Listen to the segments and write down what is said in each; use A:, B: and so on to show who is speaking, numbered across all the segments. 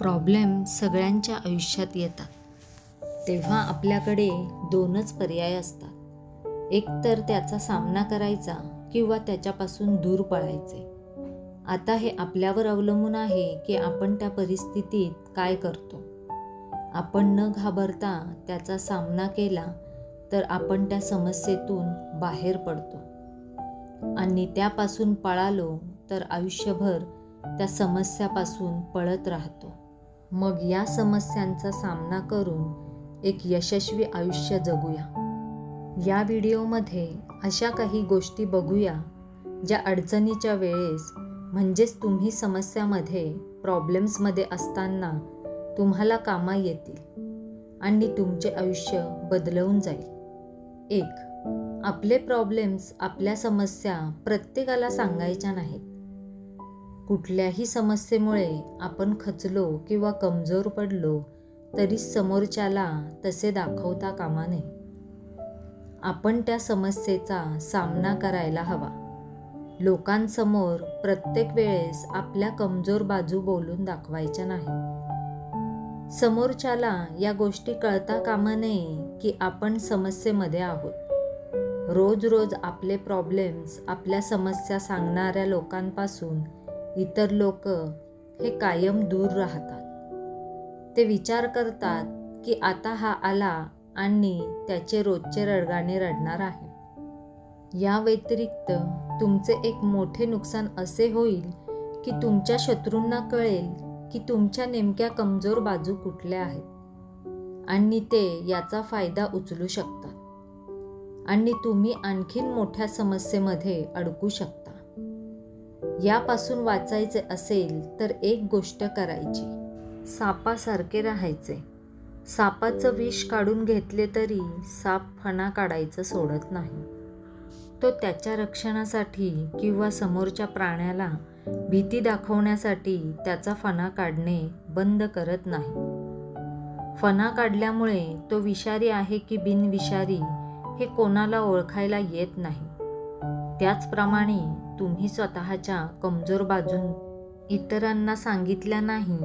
A: Problem सगळ्यांच्या आयुष्यात येतात. तेव्हा आपल्याकडे दोनच पर्याय असतात. एक तर त्याचा सामना करायचा किंवा त्याच्यापासून दूर पळायचे. आता हे आपल्यावर अवलंबून आहे की आपण त्या परिस्थितीत काय करतो. आपण न घाबरता त्याचा सामना केला तर आपण त्या समस्येतून बाहेर पडतो. आणि त्यापासून पळालो तर आयुष्यभर त्या समस्यापासून पळत राहतो. मग या समस्यांचा सामना करून एक यशस्वी आयुष्य जगूया. या व्हिडिओमध्ये अशा काही गोष्टी बघूया ज्या अडचणीच्या वेळेस म्हणजेच तुम्ही समस्यामध्ये प्रॉब्लेम्समध्ये असताना तुम्हाला कामा येतील आणि तुमचे आयुष्य बदलवून जाईल. एक आपले प्रॉब्लेम्स आपल्या समस्या प्रत्येकाला सांगायच्या नाहीत. कुठल्याही समस्येमुळे आपण खचलो किंवा कमजोर पडलो तरी समोरच्याला तसे दाखवता कामा नये. आपण त्या समस्येचा सामना करायला हवा. लोकांसमोर प्रत्येक वेळेस आपल्या कमजोर बाजू बोलून दाखवायच्या नाही. समोरच्याला या गोष्टी कळता कामा नये की आपण समस्येमध्ये आहोत. रोज रोज आपले प्रॉब्लेम्स आपल्या समस्या सांगणाऱ्या लोकांपासून इतर लोक हे कायम दूर राहतात. ते विचार करतात की आता हा आला आणि त्याचे रोजचे रडगाणे रडणार आहे. या व्यतिरिक्त तुमचे एक मोठे नुकसान असे होईल की तुमच्या शत्रूंना कळेल की तुमच्या नेमक्या कमजोर बाजू कुठल्या आहेत आणि ते याचा फायदा उचलू शकतात. आणि तुम्ही आणखीन मोठ्या समस्येमध्ये अडकू शकता. यापासून वाचायचे असेल तर एक गोष्ट करायची. सापासारखे राहायचे. सापाचं विष काढून घेतले तरी साप फणा काढायचं सोडत नाही. तो त्याच्या रक्षणासाठी किंवा समोरच्या प्राण्याला भीती दाखवण्यासाठी त्याचा फणा काढणे बंद करत नाही. फणा काढल्यामुळे तो विषारी आहे की बिनविषारी हे कोणाला ओळखायला येत नाही. त्याचप्रमाणे तुम्ही स्वतःच्या कमजोर बाजून इतरांना सांगितल्या नाही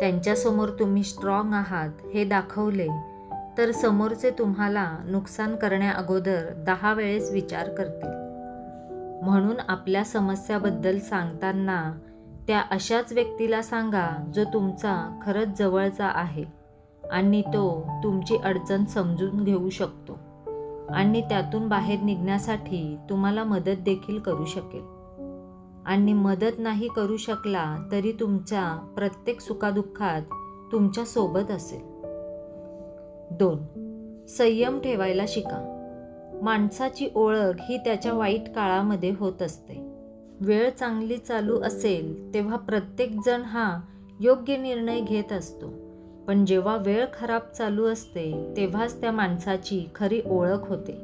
A: त्यांच्यासमोर तुम्ही स्ट्रॉंग आहात हे दाखवले तर समोरचे तुम्हाला नुकसान करण्या अगोदर दहा वेळेस विचार करतील. म्हणून आपल्या समस्याबद्दल सांगताना त्या अशाच व्यक्तीला सांगा जो तुमचा खरंच जवळचा आहे आणि तो तुमची अडचण समजून घेऊ शकतो. आणि त्यातून बाहेर निघण्यासाठी तुम्हाला मदत देखील करू शकेल. आणि मदत नाही करू शकला तरी तुमच्या प्रत्येक सुखादुःखात तुमच्यासोबत असेल. दोन संयम ठेवायला शिका. माणसाची ओळख ही त्याच्या वाईट काळामध्ये होत असते. वेळ चांगली चालू असेल तेव्हा प्रत्येकजण हा योग्य निर्णय घेत असतो. पण जेव्हा वेळ खराब चालू असते तेव्हाच त्या माणसाची खरी ओळख होते.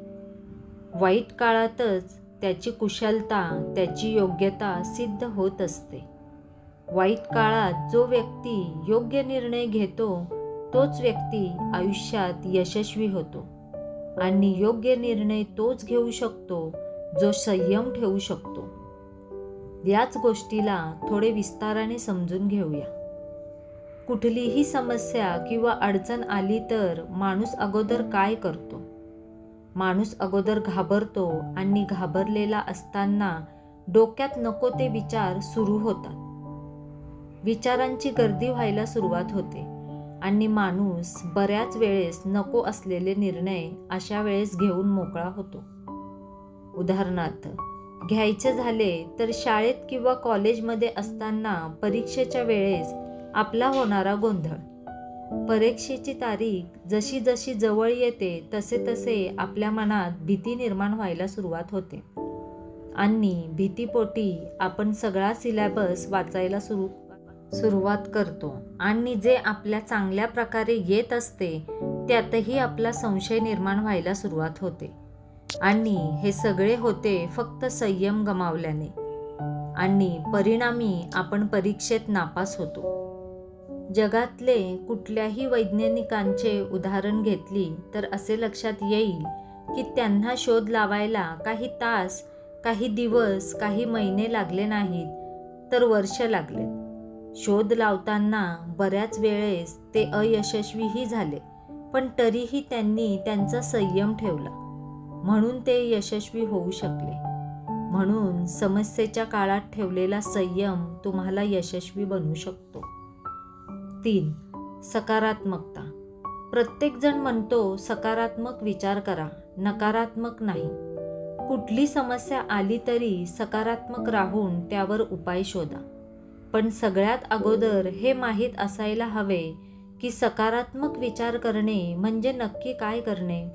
A: वाईट काळातच त्याची कुशलता त्याची योग्यता सिद्ध होत असते. वाईट काळात जो व्यक्ती योग्य निर्णय घेतो तोच व्यक्ती आयुष्यात यशस्वी होतो. आणि योग्य निर्णय तोच घेऊ शकतो जो संयम ठेवू शकतो. याच गोष्टीला थोडे विस्ताराने समजून घेऊया. कुठलीही समस्या किंवा अडचण आली तर माणूस अगोदर काय करतो? माणूस अगोदर घाबरतो आणि घाबरलेला असताना डोक्यात नको ते विचार सुरू होतात. विचारांची गर्दी व्हायला सुरुवात होते आणि माणूस बऱ्याच वेळेस नको असलेले निर्णय अशा वेळेस घेऊन मोकळा होतो. उदाहरणार्थ घ्यायचे झाले तर शाळेत किंवा कॉलेजमध्ये असताना परीक्षेच्या वेळेस आपला होणारा गोंधळ. परीक्षेची तारीख जशी जशी जवळ येते तसे तसे आपल्या मनात भीती निर्माण व्हायला सुरुवात होते. आणि भीतीपोटी आपण सगळा सिलॅबस वाचायला सुरू सुरुवात करतो. आणि जे आपल्या चांगल्या प्रकारे येत असते त्यातही आपला संशय निर्माण व्हायला सुरुवात होते. आणि हे सगळे होते फक्त संयम गमावल्याने. आणि परिणामी आपण परीक्षेत नापास होतो. जगातले कुठल्याही वैज्ञानिकांचे उदाहरण घेतली तर असे लक्षात येईल की त्यांना शोध लावायला काही तास काही दिवस काही महिने लागले नाहीत तर वर्ष लागले. शोध लावताना बऱ्याच वेळेस ते अयशस्वीही झाले पण तरीही त्यांनी त्यांचा संयम ठेवला. म्हणून ते यशस्वी होऊ शकले. म्हणून समस्येच्या काळात ठेवलेला संयम तुम्हाला यशस्वी बनवू शकतो. तीन सकारात्मकता. प्रत्येकजण म्हणतो सकारात्मक विचार करा नकारात्मक नाही. कुठली समस्या आली तरी सकारात्मक राहून त्यावर उपाय शोधा. पण सगळ्यात अगोदर हे माहीत असायला हवे की सकारात्मक विचार करणे म्हणजे नक्की काय करणे?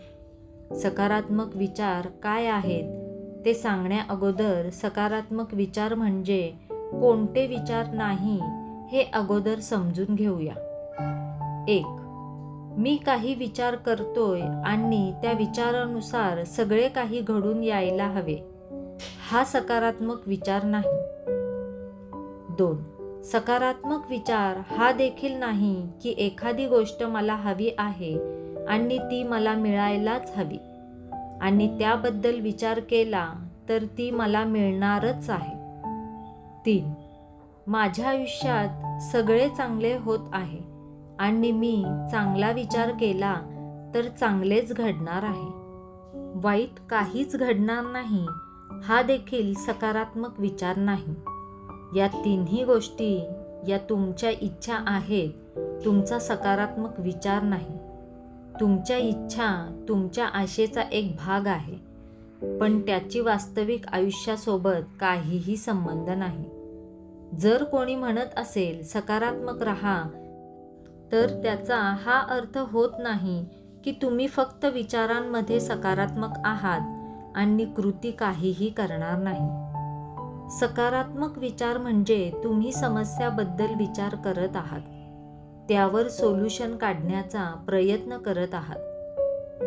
A: सकारात्मक विचार काय आहेत? ते सांगण्या अगोदर सकारात्मक विचार म्हणजे कोणते विचार नाही हे अगोदर समजून घेऊया. एक मी काही विचार करतोय आणि त्या विचारानुसार सगळे काही घडून यायला हवे. हा सकारात्मक विचार नाही. दोन सकारात्मक विचार हा देखील नाही की एखादी गोष्ट मला हवी आहे आणि ती मला मिळायलाच हवी. आणि त्याबद्दल विचार केला तर ती मला मिळणारच आहे. तीन माझ्या आयुष्यात सगळे चांगले होत आहे. आणि मी चांगला विचार केला तर चांगलेच घडणार आहे. वाईट काहीच घडणार नाही हा देखील सकारात्मक विचार नाही. या तिन्ही गोष्टी या तुमच्या इच्छा आहेत तुमचा सकारात्मक विचार नाही. तुमच्या इच्छा तुमच्या आशेचा एक भाग आहे. पण त्याची वास्तविक आयुष्यासोबत काहीही संबंध नाही. जर कोणी म्हणत असेल सकारात्मक राहा तर त्याचा हा अर्थ होत नाही की तुम्ही फक्त विचारांमध्ये सकारात्मक आहात आणि कृती काहीही करणार नाही. सकारात्मक विचार म्हणजे तुम्ही समस्याबद्दल विचार करत आहात. त्यावर सोल्युशन काढण्याचा प्रयत्न करत आहात.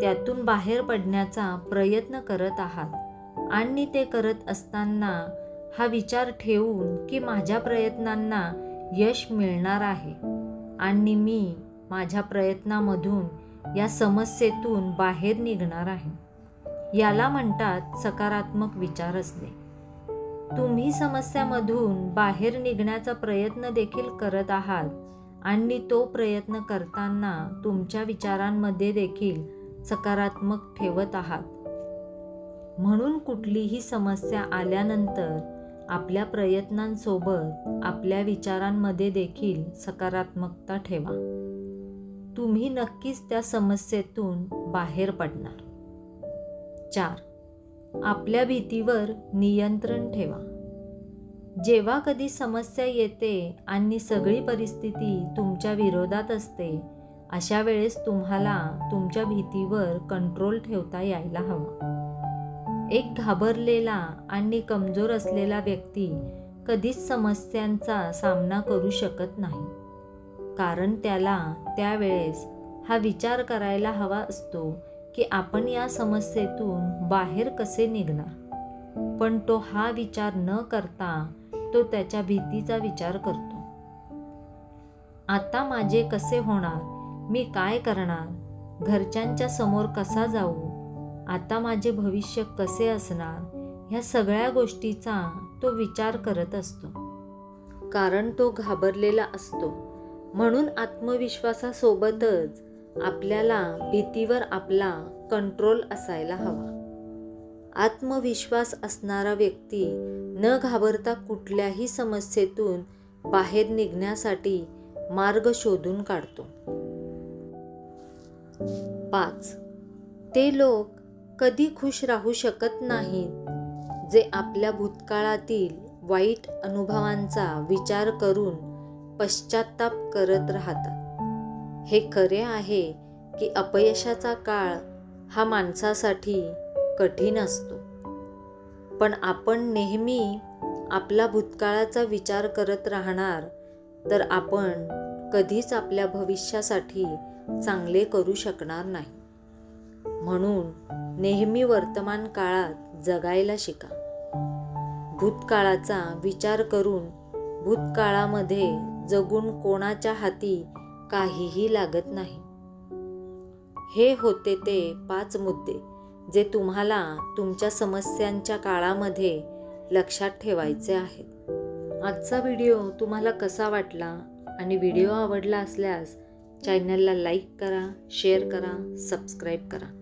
A: त्यातून बाहेर पडण्याचा प्रयत्न करत आहात आणि ते करत असताना हा विचार ठेवून की माझ्या प्रयत्नांना यश मिळणार आहे. आणि मी माझ्या प्रयत्नामधून या समस्येतून बाहेर निघणार आहे. याला म्हणतात सकारात्मक विचार असणे. तुम्ही समस्यामधून बाहेर निघण्याचा प्रयत्न देखील करत आहात आणि तो प्रयत्न करताना तुमच्या विचारांमध्ये देखील सकारात्मक ठेवत आहात. म्हणून कुठलीही समस्या आल्यानंतर आपल्या प्रयत्नांसोबत आपल्या विचारांमध्ये देखील सकारात्मकता ठेवा. तुम्ही नक्कीच त्या समस्येतून बाहेर पडणार. चार आपल्या भीतीवर नियंत्रण ठेवा. जेव्हा कधी समस्या येते आणि सगळी परिस्थिती तुमच्या विरोधात असते अशा वेळेस तुम्हाला तुमच्या भीतीवर कंट्रोल ठेवता यायला हवा. एक घाबरलेला आणि कमजोर असलेला व्यक्ती कधीच समस्यांचा सामना करू शकत नाही. कारण त्याला त्यावेळेस हा विचार करायला हवा असतो की आपण या समस्येतून बाहेर कसे निघणार? पण तो हा विचार न करता तो त्याच्या भीतीचा विचार करतो. आता माझे कसे होणार? मी काय करणार? घरच्यांच्या समोर कसा जाऊ? आता माझे भविष्य कसे असणार ह्या सगळ्या गोष्टीचा तो विचार करत असतो. कारण तो घाबरलेला असतो. म्हणून आत्मविश्वासासोबतच आपल्याला भीतीवर आपला कंट्रोल असायला हवा. आत्मविश्वास असणारा व्यक्ती न घाबरता कुठल्याही समस्येतून बाहेर निघण्यासाठी मार्ग शोधून काढतो. पाच. ते लोक कधी खुश राहू शकत नाहीत. जे आपल्या भूतकाळातील वाईट अनुभवांचा विचार करून पश्चाताप करत राहतात. हे खरे आहे की अपयशाचा काळ हा माणसासाठी कठीण असतो. पण आपण नेहमी आपला भूतकाळाचा विचार करत राहणार तर आपण कधीच आपल्या भविष्यासाठी चांगले करू शकणार नाही. म्हणून नेहमी वर्तमान काळात जगायला शिका. भूतकाळाचा विचार करून भूतकाळामध्ये जगून कोणाच्या हाती काहीही लागत नाही. हे होते ते पाच मुद्दे जे तुम्हाला तुमच्या समस्यांच्या काळामध्ये लक्षात ठेवायचे आहेत. आजचा व्हिडिओ तुम्हाला कसा वाटला आणि व्हिडिओ आवडला असल्यास चॅनलला लाईक करा शेअर करा सबस्क्राईब करा.